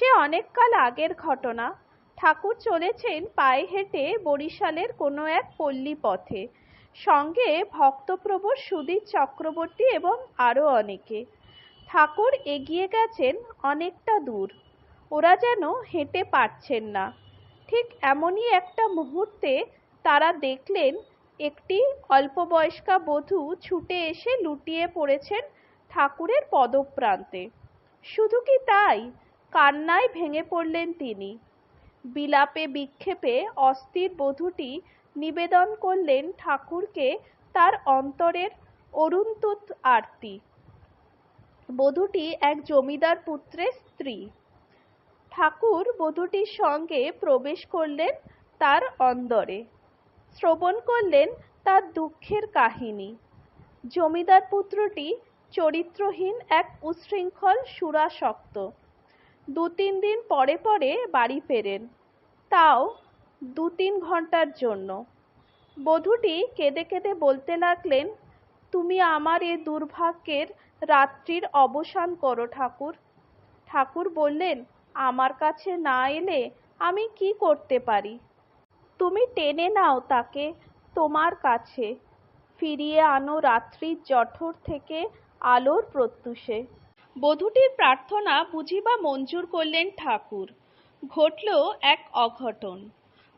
সে অনেককাল আগের ঘটনা। ঠাকুর চলেছেন পায়ে হেঁটে বরিশালের কোনো এক পল্লী পথে। সঙ্গে ভক্তপ্রবর সুধীর চক্রবর্তী এবং আরও অনেকে। ঠাকুর এগিয়ে গেছেন অনেকটা দূর। ওরা যেন হেঁটে পারছেন না। ঠিক এমনই একটা মুহূর্তে তারা দেখলেন একটি অল্পবয়স্কা বধূ ছুটে এসে লুটিয়ে পড়েছেন ঠাকুরের পদপ্রান্তে। শুধু কি তাই? কান্নায় ভেঙে পড়লেন তিনি। বিলাপে বিক্ষেপে অস্থির বধূটি নিবেদন করলেন ঠাকুরকে তার অন্তরের অরুণতুত আরতি। বধূটি এক জমিদার পুত্রের স্ত্রী। ঠাকুর বধূটির সঙ্গে প্রবেশ করলেন তার অন্দরে। শ্রবণ করলেন তার দুঃখের কাহিনী। জমিদার পুত্রটি চরিত্রহীন এক উচ্ছৃঙ্খল সুরাসক্ত। দু তিন দিন পরে পরে বাড়ি ফেরেন। তাও দু তিন ঘণ্টার জন্য। বধূটি কেঁদে কেঁদে বলতে লাগলেন, তুমি আমার এ দুর্ভাগ্যের রাত্রির অবসান করো ঠাকুর। ঠাকুর বললেন, আমার কাছে না এলে আমি কি করতে পারি? তুমি টেনে নাও তাকে তোমার কাছে। ফিরিয়ে আনো রাত্রির জঠর থেকে আলোর প্রত্যুষে। বধূটির প্রার্থনা বুঝিবা মঞ্জুর করলেন ঠাকুর। ঘটল এক অঘটন।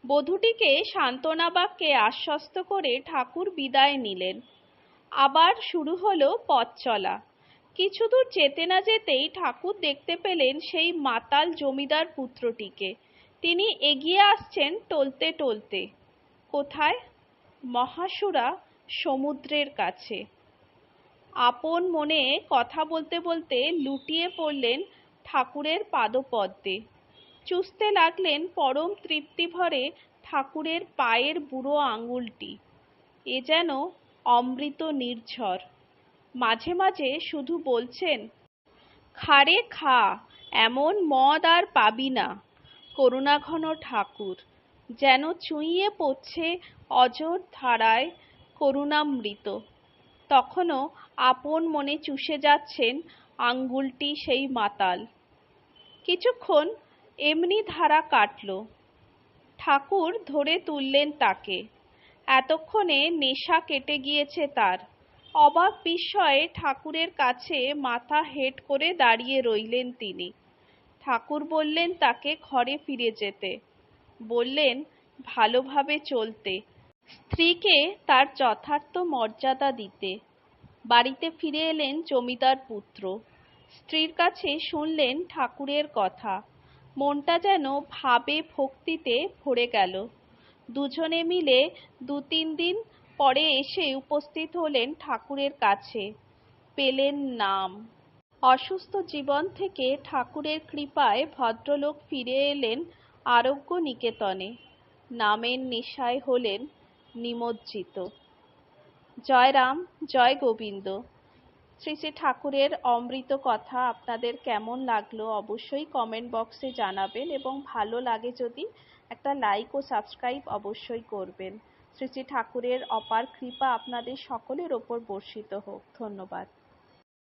বধূটিকে সান্ত্বনা বাক্যে আশ্বস্ত করে ঠাকুর বিদায় নিলেন। আবার শুরু হলো পথ চলা। কিছু দূর যেতে না যেতেই ঠাকুর দেখতে পেলেন সেই মাতাল জমিদার পুত্রটিকে। তিনি এগিয়ে আসছেন টলতে টলতে। কোথায়? মহাসুরা সমুদ্রের কাছে। আপন মনে কথা বলতে বলতে লুটিয়ে পড়লেন ঠাকুরের পাদপদ্মে। চুষতে লাগলেন পরম তৃপ্তি ভরে ঠাকুরের পায়ের বুড়ো আঙুলটি। এ যেন অমৃত নির্ঝর। মাঝে মাঝে শুধু বলছেন, খারে খা, এমন মদ আর পাবি না। করুণাঘন ঠাকুর, যেন চুইয়ে পড়ছে অজর ধারায় করুণামৃত। তখনও আপন মনে চুষে যাচ্ছেন আঙ্গুলটি সেই মাতাল। কিছুক্ষণ এমনি ধারা কাটল। ঠাকুর ধরে তুললেন তাকে। এতক্ষণে নেশা কেটে গিয়েছে তার। অবাক বিস্ময়ে ঠাকুরের কাছে মাথা হেট করে দাঁড়িয়ে রইলেন তিনি। ঠাকুর বললেন তাকে ঘরে ফিরে যেতে। বললেন, ভালোভাবে চলতে। স্ত্রীকে তার যথার্থ মর্যাদা দিতে। বাড়িতে ফিরে এলেন জমিদার পুত্র। স্ত্রীর কাছে শুনলেন ঠাকুরের কথা। মনটা যেন ভাবে ভক্তিতে ভরে গেল। দুজনে মিলে দু তিন দিন পরে এসে উপস্থিত হলেন ঠাকুরের কাছে। পেলেন নাম। অসুস্থ জীবন থেকে ঠাকুরের কৃপায় ভদ্রলোক ফিরে এলেন আরোগ্য নিকেতনে নামের নেশায় হলেন নিমজ্জিত। জয় রাম, জয় গোবিন্দ। শ্রী শ্রী ঠাকুরের অমৃত কথা আপনাদের কেমন লাগল অবশ্যই কমেন্ট বক্সে জানাবেন এবং ভালো লাগে যদি, একটা লাইক ও সাবস্ক্রাইব অবশ্যই করবেন। শ্রী শ্রী ঠাকুরের অপার কৃপা আপনাদের সকলের ওপর বর্ষিত হোক। ধন্যবাদ।